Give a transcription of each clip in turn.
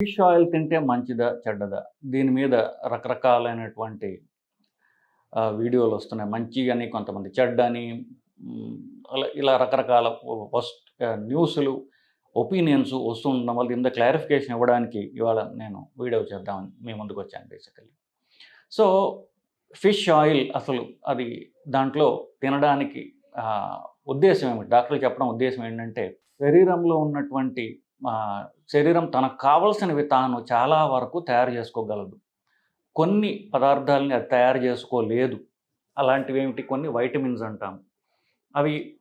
Fish oil తింటే మంచిదా చెడ్డదా? దీని మీద రకరకాలైనటువంటి వీడియోలు వస్తున్నాయి. మంచి అని కొంతమంది చెడ్డ అని అలా ఇలా రకరకాల ఫస్ట్ న్యూస్లు ఒపీనియన్స్ వస్తుండడం వల్ల ఇంత క్లారిఫికేషన్ ఇవ్వడానికి ఇవాళ నేను వీడియో చేద్దామని మీ ముందుకు వచ్చాను బేసికల్లీ. సో ఫిష్ ఆయిల్ అసలు అది దాంట్లో తినడానికి ఉద్దేశం ఏమిటి? డాక్టర్లు చెప్పడం ఉద్దేశం ఏంటంటే శరీరంలో ఉన్నటువంటి శరీరం తనకు కావలసినవి తాను చాలా వరకు తయారు చేసుకోగలదు. కొన్ని పదార్థాలని అది తయారు చేసుకోలేదు. అలాంటివి ఏమిటి? కొన్ని వైటమిన్స్ అంటాం అవి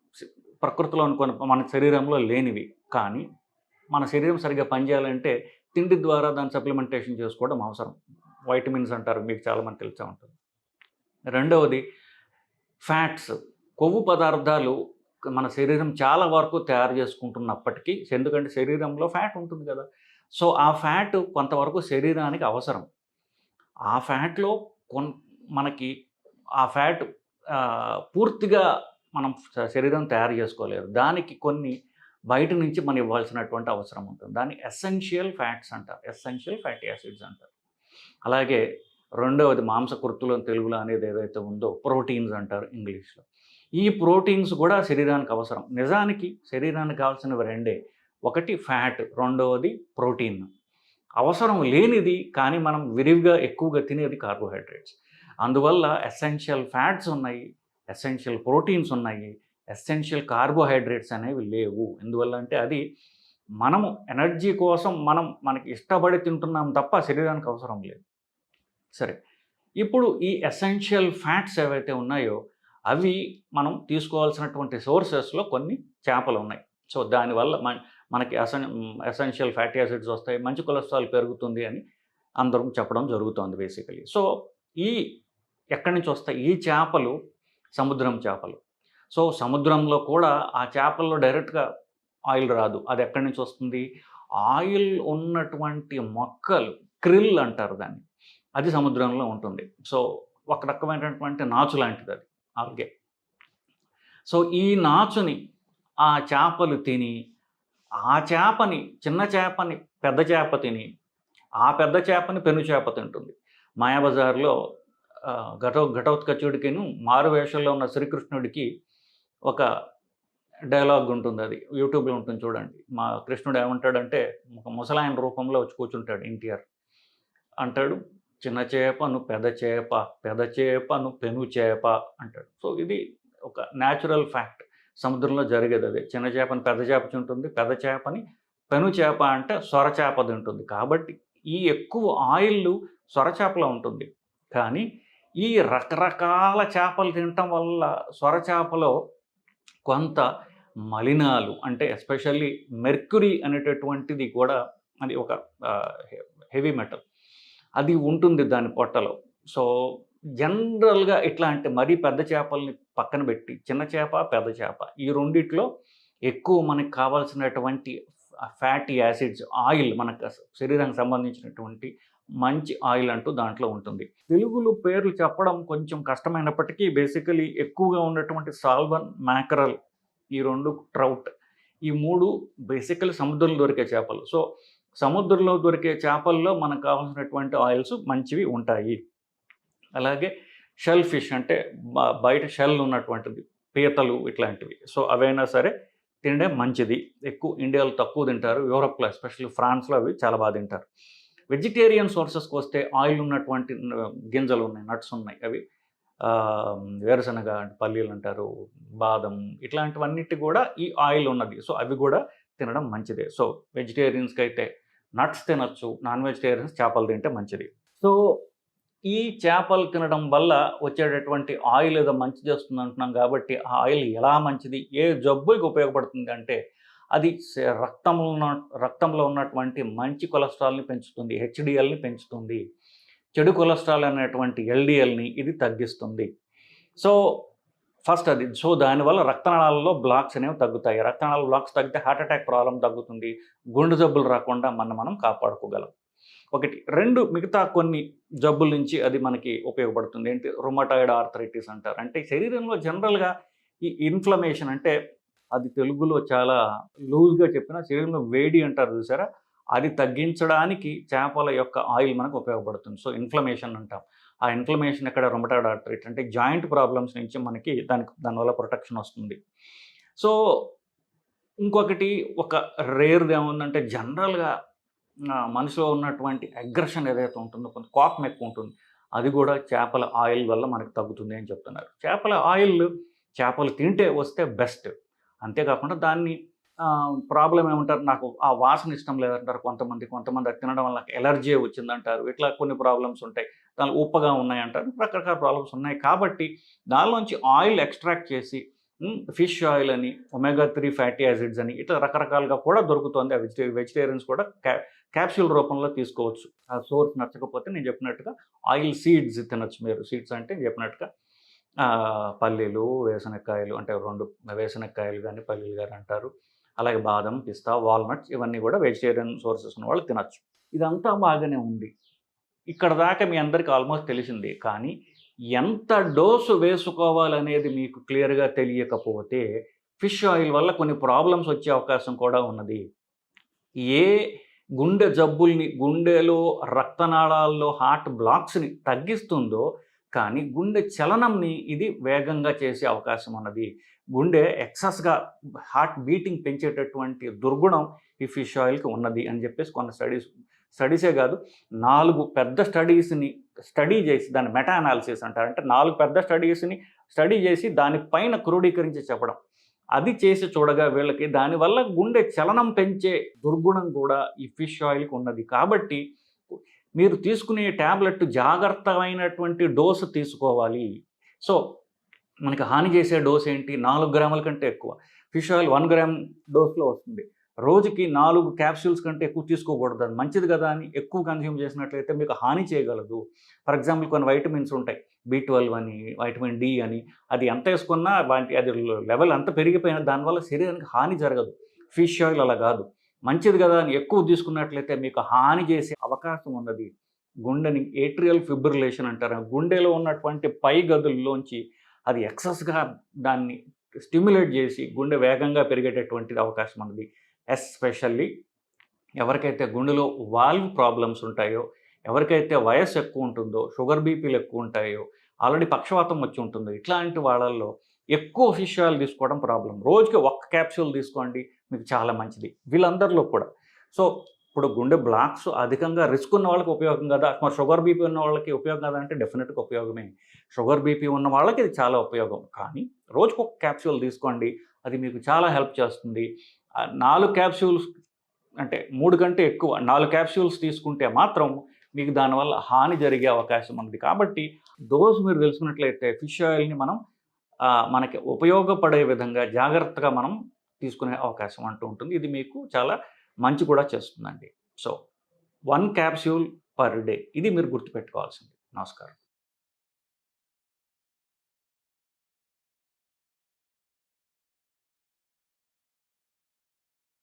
ప్రకృతిలో కొన్ని మన శరీరంలో లేనివి. కానీ మన శరీరం సరిగ్గా పనిచేయాలంటే తిండి ద్వారా దాన్ని సప్లిమెంటేషన్ చేసుకోవడం అవసరం. వైటమిన్స్ అంటారు మీకు చాలామంది తెలిసే ఉంటుంది రెండవది ఫ్యాట్స్. కొవ్వు పదార్థాలు మన శరీరం చాలా వరకు తయారు చేసుకుంటున్నప్పటికీ ఎందుకంటే శరీరంలో ఫ్యాట్ ఉంటుంది కదా. సో ఆ ఫ్యాట్ కొంతవరకు శరీరానికి అవసరం. ఆ ఫ్యాట్లో కొన్ మనకి ఆ ఫ్యాట్ పూర్తిగా మనం శరీరం తయారు చేసుకోలేరు. దానికి కొన్ని బయట నుంచి మనం ఇవ్వాల్సినటువంటి అవసరం ఉంటుంది. దాన్ని ఎసెన్షియల్ ఫ్యాట్స్ అంటారు. ఎసెన్షియల్ ఫ్యాటీ యాసిడ్స్ అంటారు. అలాగే రెండవది మాంసకృతులు తెలుగులో అనేది ఏదైతే ఉందో ప్రోటీన్స్ అంటారు ఇంగ్లీష్లో. ఈ ప్రోటీన్స్ కూడా శరీరానికి అవసరం. నిజానికి శరీరానికి కావాల్సినవి రెండే. ఒకటి ఫ్యాట్ రెండవది ప్రోటీన్. అవసరం లేనిది కానీ మనం విరివిగా ఎక్కువగా తినేది కార్బోహైడ్రేట్స్. అందువల్ల ఎసెన్షియల్ ఫ్యాట్స్ ఉన్నాయి ఎసెన్షియల్ ప్రోటీన్స్ ఉన్నాయి ఎసెన్షియల్ కార్బోహైడ్రేట్స్ అనేవి లేవు. ఎందువల్ల అంటే అది మనము ఎనర్జీ కోసం మనం మనకి ఇష్టపడి తింటున్నాం తప్ప శరీరానికి అవసరం లేదు. సరే. ఇప్పుడు ఈ ఎసెన్షియల్ ఫ్యాట్స్ ఏవైతే ఉన్నాయో అవి మనం తీసుకోవాల్సినటువంటి సోర్సెస్లో కొన్ని చేపలు ఉన్నాయి సో దానివల్ల మన మనకి ఎసెన్ ఎసెన్షియల్ ఫ్యాటీ యాసిడ్స్ వస్తాయి మంచి కొలెస్ట్రాల్ పెరుగుతుంది అని అందరం చెప్పడం జరుగుతుంది బేసికలీ. సో ఈ ఎక్కడి నుంచి వస్తాయి? ఈ చేపలు సముద్రం చేపలు. సో సముద్రంలో కూడా ఆ చేపల్లో డైరెక్ట్గా ఆయిల్ రాదు. అది ఎక్కడి నుంచి వస్తుంది? ఆయిల్ ఉన్నటువంటి మొక్కలు క్రిల్ అంటారు దాన్ని. అది సముద్రంలో ఉంటుంది. సో ఒక రకమైనటువంటి నాచు లాంటిది అది. ఆల్గే సో ఈ నాచుని ఆ చేపలు తిని ఆ చేపని చిన్న చేపని పెద్ద చేప తిని ఆ పెద్ద చేపని పెను చేప తింటుంది. మాయాబజార్లో ఆ, ఘటో ఘటోత్కచుడికిను మారు వేషంలో ఉన్న శ్రీకృష్ణుడికి ఒక డైలాగ్ ఉంటుంది అది. యూట్యూబ్లో ఉంటుంది చూడండి. మా కృష్ణుడు ఏమంటాడంటే ఒక ముసలాయన రూపంలో వచ్చి కూర్చుంటాడు ఎన్టీఆర్. అంటాడు. చిన్న చేపను పెద్ద చేప పెద్ద చేపను పెను చేప అంటాడు. సో ఇది ఒక న్యాచురల్ ఫ్యాక్ట్ సముద్రంలో జరిగేది అదే. చిన్న చేపని పెద్ద చేప తింటుంది పెద్ద చేపని పెను చేప అంటే సొరచేప తింటుంది. కాబట్టి ఈ ఎక్కువ ఆయిల్ సొరచేపలో ఉంటుంది. కానీ ఈ రకరకాల చేపలు తినటం వల్ల సొరచేపలో కొంత మలినాలు అంటే ఎస్పెషల్లీ మెర్క్యూరీ అనేటటువంటిది కూడా అది ఒక హెవీ మెటల్ అది ఉంటుంది దాని పొట్టలో. సో జనరల్గా ఇట్లాంటి మరీ పెద్ద చేపల్ని పక్కన పెట్టి చిన్న చేప పెద్ద చేప ఈ రెండిట్లో ఎక్కువ మనకు కావాల్సినటువంటి ఫ్యాటీ యాసిడ్స్ ఆయిల్ మనకు శరీరానికి సంబంధించినటువంటి మంచి ఆయిల్ అంటూ దాంట్లో ఉంటుంది. తెలుగులో పేర్లు చెప్పడం కొంచెం కష్టమైనప్పటికీ బేసికలీ ఎక్కువగా ఉన్నటువంటి సాల్వన్ మ్యాకరల్ ఈ రెండు ట్రౌట్ ఈ మూడు బేసికలీ సముద్రంలో దొరికే చేపలు. సో సముద్రంలో దొరికే చేపల్లో మనకు కావాల్సినటువంటి ఆయిల్స్ మంచివి ఉంటాయి. అలాగే షెల్ ఫిష్ అంటే బయట షెల్ ఉన్నటువంటిది పీతలు ఇట్లాంటివి. సో అవైనా సరే తినడే మంచిది. ఎక్కువ ఇండియాలో తక్కువ తింటారు యూరప్లో ఎస్పెషల్లీ ఫ్రాన్స్లో అవి చాలా బాగా తింటారు. వెజిటేరియన్ సోర్సెస్కి వస్తే ఆయిల్ ఉన్నటువంటి గింజలు ఉన్నాయి నట్స్ ఉన్నాయి. అవి వేరుశనగ పల్లీలు అంటారు బాదం ఇట్లాంటివన్నిటి కూడా ఈ ఆయిల్ ఉన్నది. సో అవి కూడా తినడం మంచిదే. సో వెజిటేరియన్స్కి అయితే నట్స్ తినచ్చు నాన్ వెజిటేరియన్స్ చేపలు తింటే మంచిది. సో ఈ చేపలు తినడం వల్ల వచ్చేటటువంటి ఆయిల్ ఏదో మంచి చేస్తుంది అంటున్నాం కాబట్టి ఆ ఆయిల్ ఎలా మంచిది ఏ జబ్బుకి ఉపయోగపడుతుంది అంటే అది రక్తంలో ఉన్న రక్తంలో ఉన్నటువంటి మంచి కొలెస్ట్రాల్ని పెంచుతుంది హెచ్డిఎల్ని పెంచుతుంది. చెడు కొలెస్ట్రాల్ అనేటువంటి ఎల్డిఎల్ని ఇది తగ్గిస్తుంది. సో ఫస్ట్ అది. సో దానివల్ల రక్తనాళాలలో బ్లాక్స్ అనేవి తగ్గుతాయి. రక్తనాళాల బ్లాక్స్ తగ్గితే హార్ట్ అటాక్ ప్రాబ్లం తగ్గుతుంది. గుండె జబ్బులు రాకుండా మనం మనం కాపాడుకోగలం. ఒకటి. రెండు మిగతా కొన్ని జబ్బుల నుంచి అది మనకి ఉపయోగపడుతుంది. ఏంటి? రుమటాయిడ్ ఆర్థరైటిస్ అంటారు. అంటే శరీరంలో జనరల్గా ఈ ఇన్ఫ్లమేషన్ అంటే అది తెలుగులో చాలా లూజ్గా చెప్పిన శరీరంలో వేడి అంటారు చూసారా? అది తగ్గించడానికి చేపల యొక్క ఆయిల్ మనకు ఉపయోగపడుతుంది. సో ఇన్ఫ్లమేషన్ అంటాం. ఆ ఇన్ఫ్లమేషన్ ఎక్కడ రొమటాయిడ్ ఆర్థరైట్ అంటే జాయింట్ ప్రాబ్లమ్స్ నుంచి మనకి దానికి దానివల్ల ప్రొటెక్షన్ వస్తుంది. సో ఇంకొకటి ఒక రేర్ది ఏముందంటే జనరల్గా మనిషిలో ఉన్నటువంటి అగ్రెషన్ ఏదైతే ఉంటుందో కొంత కోపం ఎక్కువ ఉంటుంది. అది కూడా చేపల ఆయిల్ వల్ల మనకు తగ్గుతుంది అని చెప్తున్నారు. చేపల ఆయిల్ చేపలు తింటే వస్తే బెస్ట్. అంతేకాకుండా దాన్ని ప్రాబ్లం ఏమంటారు? నాకు ఆ వాసన ఇష్టం లేదంటారు కొంతమంది. కొంతమంది అది తినడం వల్ల ఎలర్జీ వచ్చిందంటారు. ఇట్లా కొన్ని ప్రాబ్లమ్స్ ఉంటాయి. దాని ఉప్పగా ఉన్నాయంటారు. రకరకాల ప్రాబ్లమ్స్ ఉన్నాయి. కాబట్టి దానిలోంచి ఆయిల్ ఎక్స్ట్రాక్ట్ చేసి ఫిష్ ఆయిల్ అని ఒమేగా త్రీ ఫ్యాటీ యాసిడ్స్ అని ఇట్లా రకరకాలుగా కూడా దొరుకుతుంది. ఆ వెజిటే వెజిటేరియన్స్ కూడా క్యా క్యాప్సూల్ రూపంలో తీసుకోవచ్చు. ఆ సోర్స్ నచ్చకపోతే నేను చెప్పినట్టుగా ఆయిల్ సీడ్స్ తినొచ్చు మీరు. సీడ్స్ అంటే చెప్పినట్టుగా పల్లీలు వేసనక్కాయలు అంటే రెండు వేసనక్కాయలు కానీ పల్లీలు కానీ అంటారు. అలాగే బాదం పిస్తా వాల్నట్స్ ఇవన్నీ కూడా వెజిటేరియన్ సోర్సెస్ ఉన్న వాళ్ళు తినచ్చు. ఇదంతా బాగానే ఉంది. ఇక్కడ దాకా మీ అందరికీ ఆల్మోస్ట్ తెలిసింది. కానీ ఎంత డోసు వేసుకోవాలనేది మీకు క్లియర్గా తెలియకపోతే ఫిష్ ఆయిల్ వల్ల కొన్ని ప్రాబ్లమ్స్ వచ్చే అవకాశం కూడా ఉన్నది. ఏ గుండె జబ్బుల్ని గుండెలో రక్తనాళాల్లో హార్ట్ బ్లాక్స్ని తగ్గిస్తుందో కానీ గుండె చలనంని ఇది వేగంగా చేసే అవకాశం ఉన్నది. గుండె ఎక్సెస్గా హార్ట్ బీటింగ్ పెంచేటటువంటి దుర్గుణం ఈ ఫిష్ ఆయిల్కి ఉన్నది అని చెప్పేసి కొన్ని స్టడీస్ స్టడీసే కాదు నాలుగు పెద్ద స్టడీస్ని స్టడీ చేసి దాన్ని మెటా అనాలిసిస్ అంటారు. అంటే నాలుగు పెద్ద స్టడీస్ని స్టడీ చేసి దానిపైన క్రోడీకరించి చెప్పడం. అది చేసి చూడగా వీళ్ళకి దానివల్ల గుండె చలనం పెంచే దుర్గుణం కూడా ఈ ఫిష్ ఆయిల్కి ఉన్నది. కాబట్టి మీరు తీసుకునే ట్యాబ్లెట్ జాగ్రత్తమైనటువంటి డోసు తీసుకోవాలి. సో మనకి హాని చేసే డోస్ ఏంటి? నాలుగు గ్రాముల కంటే ఎక్కువ. ఫిష్ ఆయిల్ వన్ గ్రామ్ డోస్లో వస్తుంది. రోజుకి నాలుగు క్యాప్సూల్స్ కంటే ఎక్కువ తీసుకోకూడదు. అది మంచిది కదా అని ఎక్కువ కన్జ్యూమ్ చేసినట్లయితే మీకు హాని చేయగలదు. ఫర్ ఎగ్జాంపుల్ కొన్ని వైటమిన్స్ ఉంటాయి. బి ట్వెల్వ్ అని వైటమిన్ డి అని. అది ఎంత వేసుకున్నా వాటి అది లెవెల్ అంత పెరిగిపోయినా దానివల్ల శరీరానికి హాని జరగదు. ఫిష్ ఆయిల్ అలా కాదు. మంచిది కదా అని ఎక్కువ తీసుకున్నట్లయితే మీకు హాని చేసే అవకాశం ఉన్నది. గుండెని ఏట్రియల్ ఫిబ్రిలేషన్ అంటారు. గుండెలో ఉన్నటువంటి పై గదుల్లోంచి అది ఎక్సెస్గా దాన్ని స్టిమ్యులేట్ చేసి గుండె వేగంగా పెరిగేటటువంటిది అవకాశం ఉన్నది. ఎస్పెషల్లీ ఎవరికైతే గుండెలో వాల్వ్ ప్రాబ్లమ్స్ ఉంటాయో ఎవరికైతే వయస్సు ఎక్కువ ఉంటుందో షుగర్ బీపీలు ఎక్కువ ఉంటాయో ఆల్రెడీ పక్షవాతం వచ్చి ఉంటుందో. ఇట్లాంటి వాళ్ళల్లో ఎక్కువ ఫిష్ ఆయిల్ తీసుకోవడం ప్రాబ్లం. రోజుకి ఒక్క క్యాప్సూల్ తీసుకోండి మీకు చాలా మంచిది. వీళ్ళందరిలో కూడా. సో ఇప్పుడు గుండె బ్లాక్స్ అధికంగా రిస్క్ ఉన్న వాళ్ళకి ఉపయోగం కదా? మరి షుగర్ బీపీ ఉన్న వాళ్ళకి ఉపయోగం కదా అంటే డెఫినెట్గా ఉపయోగమే. షుగర్ బీపీ ఉన్న వాళ్ళకి ఇది చాలా ఉపయోగం. కానీ రోజుకు ఒక క్యాప్సూల్ తీసుకోండి అది మీకు చాలా హెల్ప్ చేస్తుంది. నాలుగు క్యాప్సూల్స్ అంటే మూడు కంటే ఎక్కువ నాలుగు క్యాప్సూల్స్ తీసుకుంటే మాత్రం మీకు దానివల్ల హాని జరిగే అవకాశం ఉంది. కాబట్టి దోస్ మీరు తెలుసుకున్నట్లయితే ఫిష్ ఆయిల్ని మనం మనకి ఉపయోగపడే విధంగా జాగ్రత్తగా మనం తీసుకునే అవకాశం అంటూ ఉంటుంది. ఇది మీకు చాలా మంచి కూడా చేస్తుందండి. So one capsule per day. ఇది మీరు గుర్తుపెట్టుకోవాల్సింది. నమస్కారం.